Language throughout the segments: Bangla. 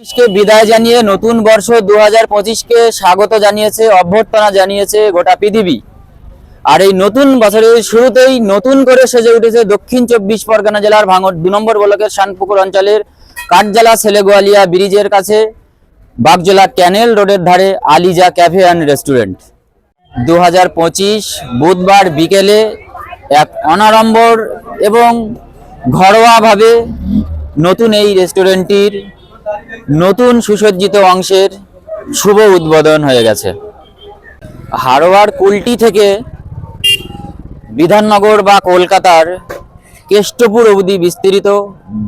কে বিদায় জানিয়ে নতুন বর্ষ দু পঁচিশকে স্বাগত জানিয়েছে, অভ্যর্থনা জানিয়েছে গোটা পৃথিবী। আর এই নতুন বছরের শুরুতেই নতুন করে সেজে উঠেছে দক্ষিণ চব্বিশ পরগনা জেলার ভাঙড় দু নম্বর ব্লকের শানপুকুর অঞ্চলের কাঠজালা সেলেগোয়ালিয়া ব্রিজের কাছে বাগজোলা ক্যানেল রোডের ধারে আলিজা ক্যাফে অ্যান্ড রেস্টুরেন্ট। দু হাজার পঁচিশ বুধবার বিকেলে এক অনাড়ম্বর এবং ঘরোয়াভাবে নতুন এই রেস্টুরেন্টটির নতুন সুসজ্জিত অংশের শুভ উদ্বোধন হয়ে গেছে। হারোয়ার কুলটি থেকে বিধাননগর বা কলকাতার কেষ্টপুর অবধি বিস্তৃত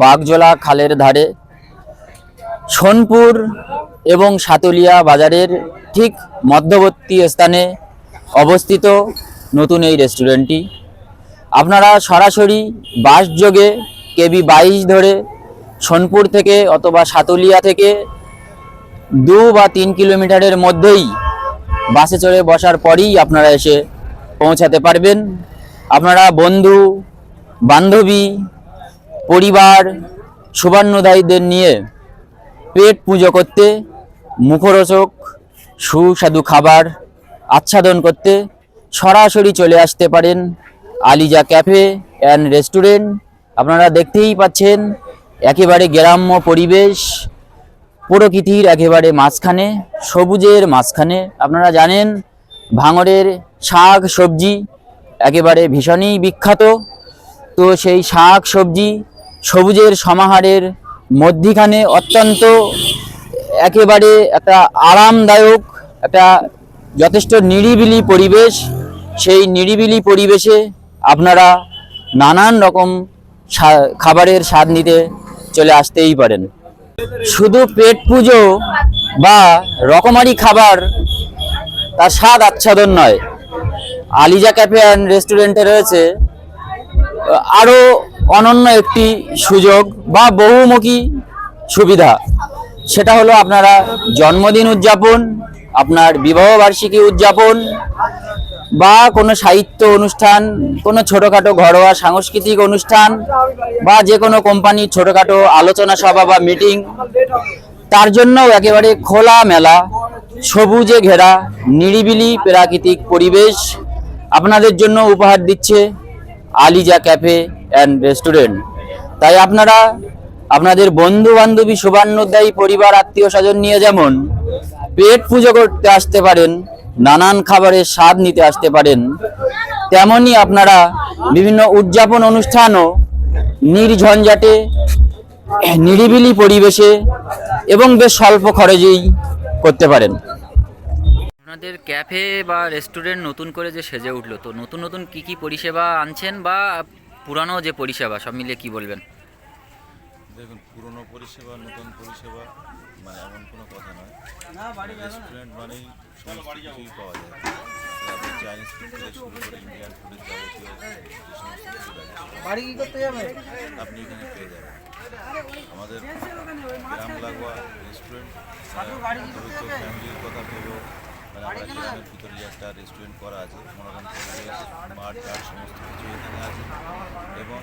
বাগজোলা খালের ধারে সোনপুর এবং সাতলিয়া বাজারের ঠিক মধ্যবর্তী স্থানে অবস্থিত নতুন এই রেস্টুরেন্টটি। আপনারা সরাসরি বাস যোগে কেবি বাইশ ধরে সোনপুর থেকে অথবা সাতুলিয়া থেকে দু বা তিন কিলোমিটারের মধ্যেই বাসে চড়ে বসার পরেই আপনারা এসে পৌঁছাতে পারবেন। আপনারা বন্ধু, বান্ধবী, পরিবার সুবর্ণদায়ীদের নিয়ে পেট পুজো করতে, মুখরোচক, সুস্বাদু খাবার আচ্ছাদন করতে সরাসরি চলে আসতে পারেন। Aliza cafe and restaurant. আপনারা দেখতেই পাচ্ছেন একেবারে গ্রাম্য পরিবেশ, প্রকৃতির একেবারে মাঝখানে, সবুজের মাঝখানে। আপনারা জানেন ভাঙরের শাক সবজি একেবারে ভীষণই বিখ্যাত। তো সেই শাক সবজি সবুজের সমাহারের মধ্যিখানে অত্যন্ত একেবারে একটা আরামদায়ক, একটা যথেষ্ট নিরিবিলি পরিবেশ। সেই নিরিবিলি পরিবেশে আপনারা নানান রকম খাবারের স্বাদ নিতে চলে আসতেই পারেন। শুধু পেট পুজো বা রকমারি খাবার তার স্বাদ আচ্ছাদন নয়। আলিজা ক্যাফে অ্যান্ড রেস্টুরেন্টে রয়েছে আরও অনন্য একটি সুযোগ বা বহুমুখী সুবিধা। সেটা হলো আপনারা জন্মদিন উদযাপন, আপনার বিবাহ বার্ষিকী উদযাপন বা কোনো সাহিত্য অনুষ্ঠান, কোনো ছোটোখাটো ঘরোয়া সাংস্কৃতিক অনুষ্ঠান, বা যে কোনো কোম্পানির ছোটোখাটো আলোচনা সভা বা মিটিং, তার জন্য একেবারে খোলা মেলা, সবুজে ঘেরা, নিরিবিলি প্রাকৃতিক পরিবেশ আপনাদের জন্য উপহার দিচ্ছে আলিজা ক্যাফে অ্যান্ড রেস্টুরেন্ট। তাই আপনারা, আপনাদের বন্ধু বান্ধবী শুভান্নদায়ী পরিবার আত্মীয় স্বজন নিয়ে যেমন পেট পুজো করতে আসতে পারেন নানান খাবারের স্বাদ নিতে আসতে পারেন। তেমনই আপনারা বিভিন্ন উদযাপন অনুষ্ঠানও নির্ঝঞ্ঝাটে নিরিবিলি পরিবেশে এবং বেশ স্বল্প খরচেই করতে পারেন। আপনাদের ক্যাফে বা রেস্টুরেন্ট নতুন করে যে সেজে উঠল তো নতুন নতুন কি কি পরিষেবা আনছেন বা পুরানো যে পরিষেবা সব মিলিয়ে কি বলবেন? দেখুন পুরনো পরিষেবা নতুন পরিষেবা। মানে এমন কোনো কথা নয়। রেস্টুরেন্ট মানেই সমস্ত কিছুই পাওয়া যায়। আপনি চাইনিজ ফুড থেকে শুরু করে ইন্ডিয়ান ফুডের যাবতীয় যে সমস্ত ফুড বাড়ি কি করতে যাবে? আপনি এখানে পেয়ে যাবেন। আমাদের গ্রাম লাগোয়া রেস্টুরেন্ট হয়তো ফ্যামিলির কথা ভেবেও মানে আমরা গ্রামের ভিতরে একটা রেস্টুরেন্ট করা আছে। মনোরম পরিবেশ মাঠ ঘাট সমস্ত কিছু এখানে আছে। এবং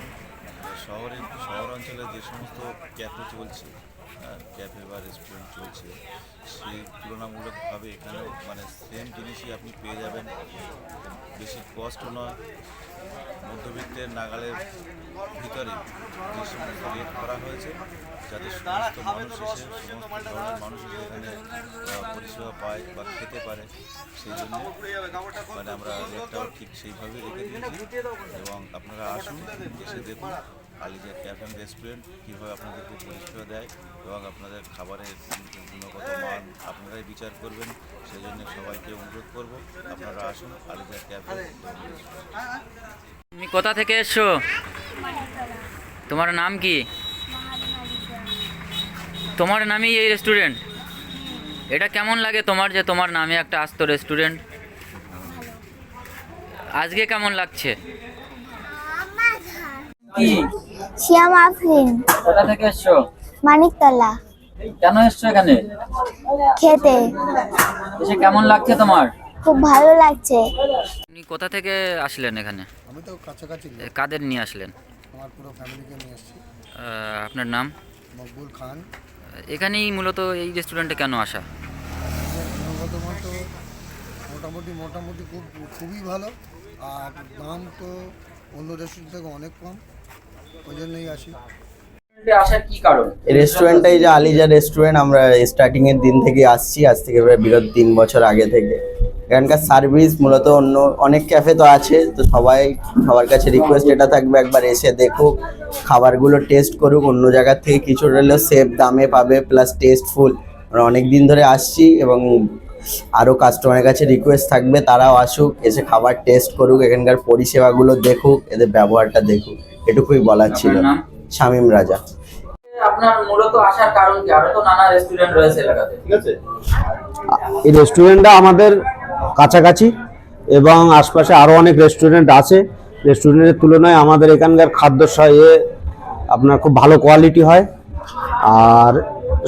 শহরে শহর অঞ্চলে যে সমস্ত ক্যাফে চলছে ক্যাফে বা রেস্টুরেন্ট চলছে, সেই তুলনামূলকভাবে এখানে মানে সেম জিনিসই আপনি পেয়ে যাবেন। বেশি কষ্ট নয়, মধ্যবিত্তের নাগালের ভিতরে যে সমস্ত রেট করা হয়েছে, যাতে সমস্ত মানুষ এসে সমস্ত ধরনের মানুষ এখানে পরিষেবা পায় বা খেতে পারে, সেই জন্য মানে আমরা রেটটাও ঠিক সেইভাবে রেখে দিয়েছি। এবং আপনারা আসুন, এসে দেখুন আলিজা ক্যাফ অ্যান্ড রেস্টুরেন্ট কীভাবে আপনাদেরকে পরিষেবা দেয় এবং আপনাদের খাবারের গুণগত মান আপনারাই বিচার করবেন সেই জন্য সবাইকে অনুরোধ করব আপনারা আসুন আলিজা ক্যাফে তুমি কোথা থেকে এসছো? তোমার নাম কি? তোমার নামই এই রেস্টুরেন্ট? এটা কেমন লাগে তোমার যে তোমার নামে একটা আস্ত রেস্টুরেন্ট? আজকে কেমন লাগছে? কি? শিয়াম আফরিন। কোথা থেকে এসছো? মানিকতলা। কেন এসছো এখানে? খেতে। এসে কেমন লাগছে তোমার? খুব ভালো লাগছে। আপনি কোথা থেকে আসলেন এখানে? আমি তো কাছাকাছি কাদের নিয়ে আসলেন? আমার পুরো ফ্যামিলিকে নিয়ে এসেছি। আহ, আপনার নাম? মকবুল খান। এখানেই মূলত এই রেস্টুরেন্টে কেন আসা? মোটামুটি মোটামুটি খুব খুবই ভালো। আর দাম তো অন্য রেস্টুরেন্ট থেকে অনেক কম। ওই জন্যই আসি আসার কি কারণ? এই রেস্টুরেন্টটা এই যে আলিজা রেস্টুরেন্ট আমরা স্টার্টিং এর দিন থেকে আসছি। আজ থেকে প্রায় বিগত তিন বছর আগে থেকে। এখানকার সার্ভিস মূলত অন্য অনেক ক্যাফে তো আছে তো সবাই সবার কাছে রিকোয়েস্ট এটা থাকবে একবার এসে দেখুক খাবারগুলো টেস্ট করুক অন্য জায়গার থেকে কিছু হলেও সেফ দামে পাবে প্লাস টেস্টফুল আমরা অনেক দিন ধরে আসছি এবং আরও কাস্টমারের কাছে রিকোয়েস্ট থাকবে তারাও আসুক এসে খাবার টেস্ট করুক এখানকার পরিষেবাগুলো দেখুক এদের ব্যবহারটা দেখুক। এটুকুই বলার ছিল। শামীম রাজা। আপনার মূলত আসার কারণ কি? আরও তো নানা রেস্টুরেন্ট রয়েছে এলাকাতে। এই রেস্টুরেন্টটা আমাদের কাছাকাছি এবং আশপাশে আরও অনেক রেস্টুরেন্ট আছে। রেস্টুরেন্টের তুলনায় আমাদের এখানকার খাদ্য এ আপনার খুব ভালো কোয়ালিটি হয়। আর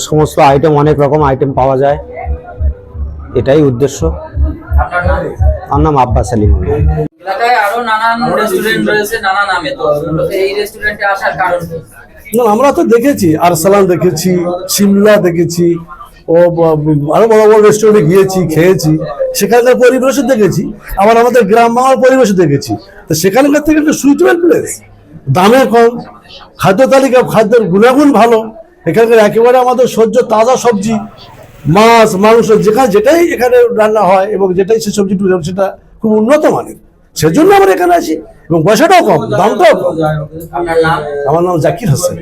সমস্ত আইটেম অনেক রকম আইটেম পাওয়া যায়। এটাই উদ্দেশ্য। আমার নাম আব্বাস আলী। এলাকায় আরও নানান রেস্টুরেন্ট রয়েছে নানা নামে তো। এই রেস্টুরেন্টে আসার কারণ না আমরা তো দেখেছি আরসালান দেখেছি সিমলা দেখেছি ও আরও বড় বড় রেস্টুরেন্টে গিয়েছি খেয়েছি। সেখানকার পরিবেশও দেখেছি আবার আমাদের গ্রাম বাংলার পরিবেশও দেখেছি। তো সেখানকার থেকে একটা সুইটেবল প্লেস দামে কম খাদ্য তালিকা খাদ্যের গুণাগুণ ভালো। এখানকার একেবারে আমাদের সহ্য তাজা সবজি মাছ মাংস যেখানে যেটাই এখানে রান্না হয় এবং যেটাই সে সবজি সেটা খুব উন্নত মানের। সেজন্য আমরা এখানে আছি। এবং পয়সাটাও কম দামটাও কম। আমার নাম জাকির হোসেন।